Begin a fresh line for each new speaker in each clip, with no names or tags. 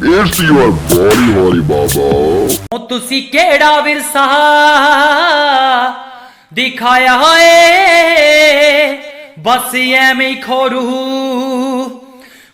It's your body, holy baba.
ਉਹ ਤੁਸੀਂ ਕਿਹੜਾ ਵਿਰਸਾ ਦਿਖਾਇਆ ਏ ਬਸ ਐਵੇਂ ਖੋਰੂ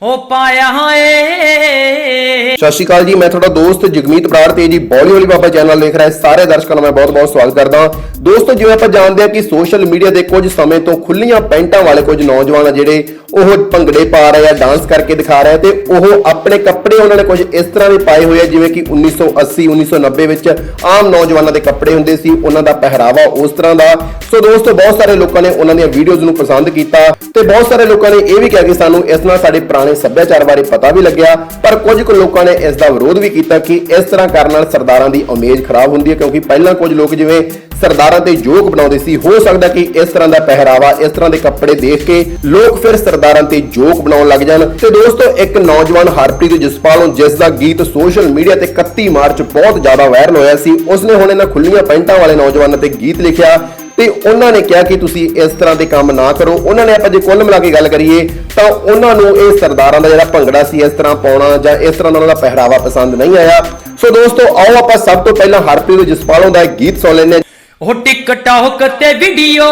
ਉਹ ਪਾਇਆ ਏ
ਸਤਿ ਸ਼੍ਰੀ ਅਕਾਲ ਜੀ, ਮੈਂ ਤੁਹਾਡਾ ਦੋਸਤ ਜਗਮੀਤ ਬਰਾੜ ਤੇ ਜੀ ਬੋਲੀ ਵਾਲੀ ਬਾਬਾ ਚੈਨਲ ਦੇਖ ਰਹੇ ਸਾਰੇ ਦਰਸ਼ਕਾਂ ਦਾ ਮੈਂ ਬਹੁਤ-ਬਹੁਤ ਸਵਾਗਤ ਕਰਦਾ ਦੋਸਤੋ, ਜਿਵੇਂ ਆਪਾਂ ਜਾਣਦੇ ਹਾਂ ਕਿ ਸੋਸ਼ਲ ਮੀਡੀਆ ਦੇ ਕੁਝ ਸਮੇਂ ਤੋਂ ਖੁੱਲੀਆਂ ਪੈਂਟਾਂ ਵਾਲੇ ਕੁਝ ਨੌਜਵਾਨ ਆ ਜਿਹੜੇ ਉਹ ਭੰਗੜੇ ਪਾ ਰਹੇ ਆ, ਡਾਂਸ ਕਰਕੇ ਦਿਖਾ ਰਹੇ ਤੇ ਉਹ ਆਪਣੇ ਕੱਪੜੇ ਉਹਨਾਂ ਨੇ ਕੁਝ ਇਸ ਤਰ੍ਹਾਂ ਦੇ ਪਾਏ ਹੋਏ ਆ, ਜਿਵੇਂ ਕਿ 1980 1990 ਵਿੱਚ ਆਮ ਨੌਜਵਾਨਾਂ ਦੇ ਕੱਪੜੇ ਹੁੰਦੇ ਸੀ, ਉਹਨਾਂ ਦਾ ਪਹਿਰਾਵਾ ਉਸ ਤਰ੍ਹਾਂ ਦਾ। ਸੋ ਦੋਸਤੋ, ਬਹੁਤ ਸਾਰੇ ਲੋਕਾਂ ਨੇ ਉਹਨਾਂ ਦੀਆਂ ਵੀਡੀਓਜ਼ ਨੂੰ ਪਸੰਦ ਕੀਤਾ ਤੇ ਬਹੁਤ ਸਾਰੇ ਲੋਕਾਂ ਨੇ ਇਹ ਵੀ ਕਿਹਾ ਕਿ ਸਾਨੂੰ ਇਸ ਨਾਲ ਸਾਡੇ ਪੁਰਾਣੇ ਸੱਭਿਆਚਾਰ ਬਾਰੇ ਪਤਾ ਵੀ ਲੱਗਿਆ, ਪਰ ਕੁਝ ਕੁ ਲੋਕਾਂ ਨੇ ਇਸ ਦਾ ਵਿਰੋਧ ਵੀ ਕੀਤਾ ਕਿ ਇਸ ਤਰ੍ਹਾਂ ਕਰਨ ਨਾਲ ਸਰਦਾਰਾਂ ਦੀ ਇਮੇਜ ਖਰਾਬ ਹੁੰਦੀ ਹੈ, ਕਿਉਂਕਿ ਪਹਿਲਾਂ ਕੁਝ ਲੋਕ ਜਿਵੇਂ ਸਰਦਾਰਾਂ ਤੇ ਜੋਕ ਬਣਾਉਂਦੇ ਸੀ, ਹੋ ਸਕਦਾ ਕਿ ਇਸ ਤਰ੍ਹਾਂ ਦਾ ਪਹਿਰਾਵਾ, ਇਸ ਤਰ੍ਹਾਂ ਦੇ ਕੱਪੜੇ ਦੇਖ ਕੇ ਲੋਕ ਫਿਰ ਸਰਦਾਰਾਂ ਤੇ ਜੋਕ ਬਣਾਉਣ ਲੱਗ ਜਾਣ। ਤੇ ਦੋਸਤੋ, ਇੱਕ ਨੌਜਵਾਨ ਹਰਪ੍ਰੀਤ ਜਸਪਾਲੋਂ ਜਿਸ ਦਾ ਗੀਤ ਸੋਸ਼ਲ ਮੀਡੀਆ ਤੇ 31 ਮਾਰਚ ਬਹੁਤ ਜ਼ਿਆਦਾ ਵਾਇਰਲ ਹੋਇਆ ਸੀ, ਉਸਨੇ ਹੁਣ ਇਹਨਾਂ ਖੁੱਲੀਆਂ ਪੈਂਟਾਂ ਵਾਲੇ ਨੌਜਵਾਨਾਂ ਤੇ ਗੀਤ ਲਿਖਿਆ। ਤੇ ਉਹਨਾਂ ਨੇ ਕਿਹਾ ਕਿ ਤੁਸੀਂ ਇਸ ਤਰ੍ਹਾਂ ਦੇ ਕੰਮ ਨਾ ਕਰੋ। ਉਹਨਾਂ ਨੇ ਆਪਾਂ ਜੇ ਕੁੱਲ ਮਿਲਾ ਕੇ ਗੱਲ ਕਰੀਏ, ਤਾਂ ਉਹਨਾਂ ਨੂੰ ਇਹ ਸਰਦਾਰਾਂ ਦਾ ਜਿਹੜਾ ਭੰਗੜਾ ਸੀ, ਇਸ ਤਰ੍ਹਾਂ ਪਾਉਣਾ ਜਾਂ ਇਸ ਤਰ੍ਹਾਂ ਦਾ ਉਹਨਾਂ ਦਾ ਪਹਿਰਾਵਾ ਪਸੰਦ ਨਹੀਂ ਆਇਆ। ਸੋ ਦੋਸਤੋ, ਆਓ ਆਪਾਂ ਸਭ ਤੋਂ ਪਹਿਲਾਂ ਹਰਪ੍ਰੀਤ ਜਸਪਾਲੋਂ ਦਾ ਇੱਕ ਗੀਤ ਸੁਣ ਲੈਂਦੇ
ਉਹ ਟਿਕਟੌਕ ਤੇ ਵੀਡੀਓ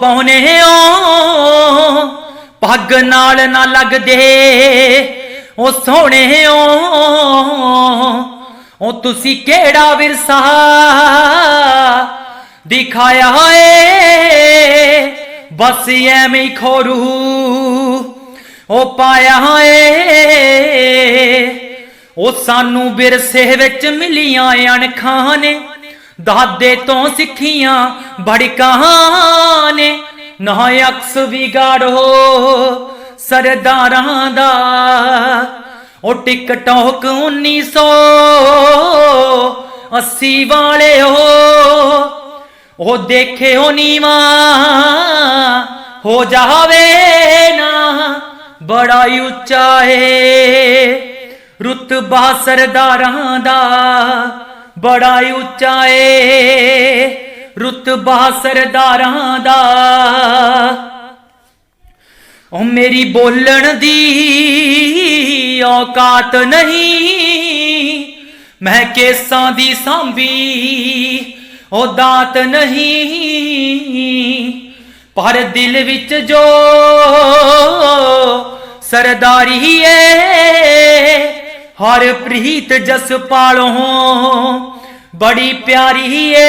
ਪਾਉਨੇ ਓ ਪੱਗ ਨਾਲ ਨਾ ਲੱਗਦੇ, ਉਹ ਸੋਹਣੇ ਓ ਉਹ ਤੁਸੀਂ ਕਿਹੜਾ ਵਿਰਸਾ ਦਿਖਾਇਆ ਏ ਬਸ ਐਵੇਂ ਖੋਰੂ ਉਹ ਪਾਇਆ ਏ ਉਹ ਸਾਨੂੰ ਵਿਰਸੇ ਵਿੱਚ ਮਿਲੀਆਂ ਅਣਖਾਂ ਨੇ। ਦਾਦੇ ਤੋਂ ਸਿੱਖੀਆਂ ਬੜਕਾਂ ਨੇ। ਨਾ ਅਕਸ ਵਿਗਾੜੋ ਸਰਦਾਰਾਂ ਦਾ। ਉਹ ਟਿਕਟੌਕ 1980 ਵਾਲਿਓ ਉਹ ਦੇਖਿਓ ਨੀਵਾ, ਹੋ ਜਾਵੇ ਨਾ, ਬੜਾ ਉੱਚਾ ਏ। ਰੁਤਬਾ ਸਰਦਾਰਾਂ ਦਾ ਬੜਾ ਉੱਚਾ ਏ। ਰੁਤਬਾ ਸਰਦਾਰਾਂ ਦਾ ਉਹ ਮੇਰੀ ਬੋਲਣ ਦੀ ਔਕਾਤ ਨਹੀਂ ਮੈਂ ਕੇਸਾਂ ਦੀ ਸਾਂਭੀ ਉਹ ਦਾਤ ਨਹੀਂ, ਪਰ ਦਿਲ ਵਿੱਚ ਜੋ ਸਰਦਾਰੀ ਏ, ਹਰ ਪ੍ਰੀਤ ਜਸ ਪਾਲੋ ਬੜੀ ਪਿਆਰੀ ਏ।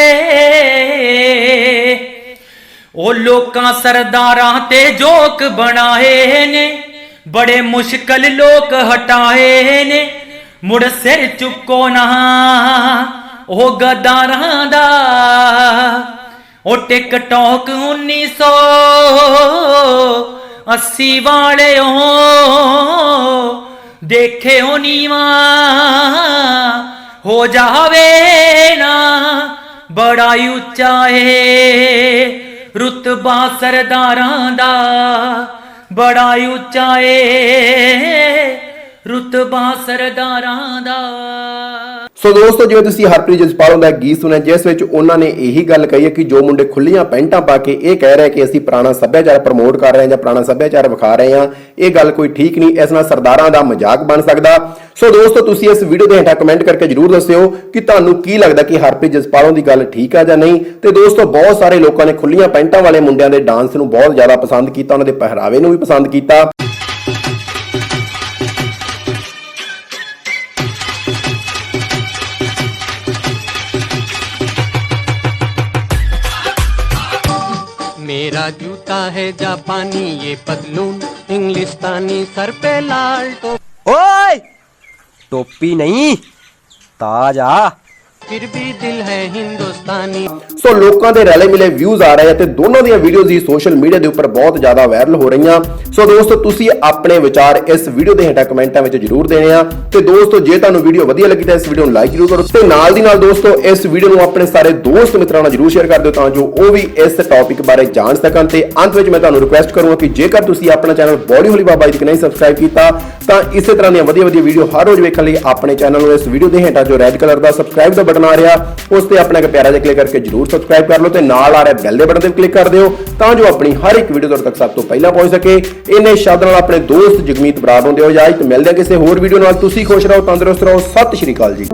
ਉਹ ਲੋਕਾਂ ਸਰਦਾਰਾਂ ਤੇ ਜੋਕ ਬਣਾਏ ਨੇ, ਬੜੇ ਮੁਸ਼ਕਲ ਲੋਕ ਹਟਾਏ ਨੇ, ਮੁੜ ਸਿਰ ਚੁੱਕੋ ਨਾ। ਉਹ ਗਦਾਰਾਂ ਦਾ। ਉਹ ਟਿਕਟੌਕ 1980 ਵਾਲਿਓ ਦੇਖਿਓ ਨੀਵਾ, ਹੋ ਜਾਵੇ ਨਾ ਬੜਾ ਉੱਚਾ ਏ ਰੁਤਬਾ ਸਰਦਾਰਾਂ ਦਾ। ਬੜਾ ਉੱਚਾ ਏ ਰੁਤਬਾ ਸਰਦਾਰਾਂ ਦਾ।
ਸੋ ਦੋਸਤੋ, ਜਿਵੇਂ ਤੁਸੀਂ ਹਰਪ੍ਰੀਤ ਜਸਪਾਲੋਂ ਦਾ ਗੀਤ ਸੁਣਿਆ, ਜਿਸ ਵਿੱਚ ਉਹਨਾਂ ਨੇ ਇਹੀ ਗੱਲ ਕਹੀ ਹੈ ਕਿ ਜੋ ਮੁੰਡੇ ਖੁੱਲੀਆਂ ਪੈਂਟਾਂ ਪਾ ਕੇ ਇਹ ਕਹਿ ਰਹੇ ਕਿ ਅਸੀਂ ਪੁਰਾਣਾ ਸੱਭਿਆਚਾਰ ਪ੍ਰਮੋਟ ਕਰ ਰਹੇ ਹਾਂ ਜਾਂ ਪੁਰਾਣਾ ਸੱਭਿਆਚਾਰ ਵਿਖਾ ਰਹੇ ਹਾਂ, ਇਹ ਗੱਲ ਕੋਈ ਠੀਕ ਨਹੀਂ, ਇਸ ਨਾਲ ਸਰਦਾਰਾਂ ਦਾ ਮਜ਼ਾਕ ਬਣ ਸਕਦਾ। ਸੋ ਦੋਸਤੋ, ਤੁਸੀਂ ਇਸ ਵੀਡੀਓ ਦੇ ਹੇਠਾਂ ਕਮੈਂਟ ਕਰਕੇ ਜਰੂਰ ਦੱਸਿਓ ਕਿ ਤੁਹਾਨੂੰ ਕੀ ਲੱਗਦਾ ਕਿ ਹਰਪ੍ਰੀਤ ਜਸਪਾਲੋਂ ਦੀ ਗੱਲ ਠੀਕ ਆ ਜਾਂ ਨਹੀਂ। ਤੇ ਦੋਸਤੋ, ਬਹੁਤ ਸਾਰੇ ਲੋਕਾਂ ਨੇ ਖੁੱਲੀਆਂ ਪੈਂਟਾਂ ਵਾਲੇ ਮੁੰਡਿਆਂ ਦੇ ਡਾਂਸ ਨੂੰ ਬਹੁਤ ਜ਼ਿਆਦਾ ਪਸੰਦ ਕੀਤਾ, ਉਹਨਾਂ ਦੇ ਪਹਿਰਾਵੇ ਨੂੰ ਵੀ ਪਸੰਦ ਕੀਤਾ।
का है जापानी ये पतलून इंग्लिस्तानी सर पे लाल तो
ओए! टोपी नहीं ताज़ा।
फिर भी दिल है हिंद ਪਾਕਿਸਤਾਨੀ।
ਸੋ ਲੋਕਾਂ ਦੇ ਰਲੇ ਮਿਲੇ ਵਿਊਜ਼ ਆ ਰਹੇ ਤੇ ਦੋਨੋਂ ਦੀਆਂ ਵੀਡੀਓਜ਼ ਹੀ ਸੋਸ਼ਲ ਮੀਡੀਆ ਦੇ ਉੱਪਰ ਬਹੁਤ ਜ਼ਿਆਦਾ ਵਾਇਰਲ ਹੋ ਰਹੀਆਂ। ਸੋ ਦੋਸਤੋ, ਤੁਸੀਂ ਆਪਣੇ ਵਿਚਾਰ ਇਸ ਵੀਡੀਓ ਦੇ ਹੇਠਾਂ ਕਮੈਂਟਾਂ ਵਿੱਚ ਜਰੂਰ ਦੇਣੇ ਆ। ਤੇ ਦੋਸਤੋ, ਜੇ ਤੁਹਾਨੂੰ ਵੀਡੀਓ ਵਧੀਆ ਲੱਗੀ ਤਾਂ ਇਸ ਵੀਡੀਓ ਨੂੰ ਲਾਈਕ ਜਰੂਰ ਕਰੋ। ਤੇ ਨਾਲ ਦੀ ਨਾਲ ਦੋਸਤੋ, ਇਸ ਵੀਡੀਓ ਨੂੰ ਆਪਣੇ ਸਾਰੇ ਦੋਸਤ ਮਿੱਤਰਾਂ ਨਾਲ ਜਰੂਰ ਸ਼ੇਅਰ ਕਰ ਦਿਓ ਤਾਂ ਜੋ ਉਹ ਵੀ ਇਸ ਟੌਪਿਕ ਬਾਰੇ ਜਾਣ ਸਕਣ। ਤੇ ਅੰਤ ਵਿੱਚ ਮੈਂ ਤੁਹਾਨੂੰ ਰਿਕੁਐਸਟ ਕਰੂੰਗਾ ਕਿ ਜੇਕਰ ਤੁਸੀਂ ਆਪਣਾ ਚੈਨਲ ਬੋਡੀ ਹੌਲੀ ਬਾਬਾ ਜੀ ਨਹੀਂ ਸਬਸਕ੍ਰਾਈਬ ਕੀਤਾ, ਤਾਂ ਇਸੇ ਤਰ੍ਹਾਂ ਦੀਆਂ ਵਧੀਆ ਵਧੀਆ ਵੀਡੀਓ ਹਰ ਰੋਜ਼ ਵੇਖਣ ਲਈ ਆਪਣੇ ਚੈਨਲ ਨੂੰ ਇਸ ਵੀਡੀਓ ਦੇ ਹੇਠਾਂ ਜੋ ਰੈੱਡ ਕਲਰ ਦਾ ਸਬਸਕ੍ਰਾਈਬ ਦਾ ਬਟਨ ਆ ਰਿਹਾ, ਉਸ ਤੇ ਆਪਣਾ ਇੱਕ ਪਿਆਰਾ ਜਿਹਾ ਕਲਿੱਕ ਕਰਕੇ ਜਰੂਰ ਸਬਸਕ੍ਰਾਈਬ ਕਰ ਲਓ ਤੇ ਨਾਲ ਆ ਰਿਹਾ ਬੈਲ ਦੇ ਬਟਨ ਤੇ ਕਲਿੱਕ ਕਰ ਦਿਓ ਤਾਂ ਜੋ ਆਪਣੀ ਹਰ ਇੱਕ ਵੀਡੀਓ ਤੁਹਾਡੇ ਤੱਕ ਸਭ ਤੋਂ ਪਹਿਲਾਂ ਪਹੁੰਚ ਸਕੇ। ਇੰਨੇ ਸ਼ਬਦ ਨਾਲ ਆਪਣੇ ਦੋਸਤ ਜਗਮੀਤ ਬਰਾੜ ਨੂੰ ਦਿਓ ਇਜਾਜ਼ਤ ਮਿਲਦੇ ਹਾਂ ਕਿਸੇ ਹੋਰ ਵੀਡੀਓ ਨਾਲ। ਤੁਸੀਂ ਖੁਸ਼ ਰਹੋ, ਤੰਦਰੁਸਤ ਰਹੋ। ਸਤਿ ਸ਼੍ਰੀ ਅਕਾਲ ਜੀ।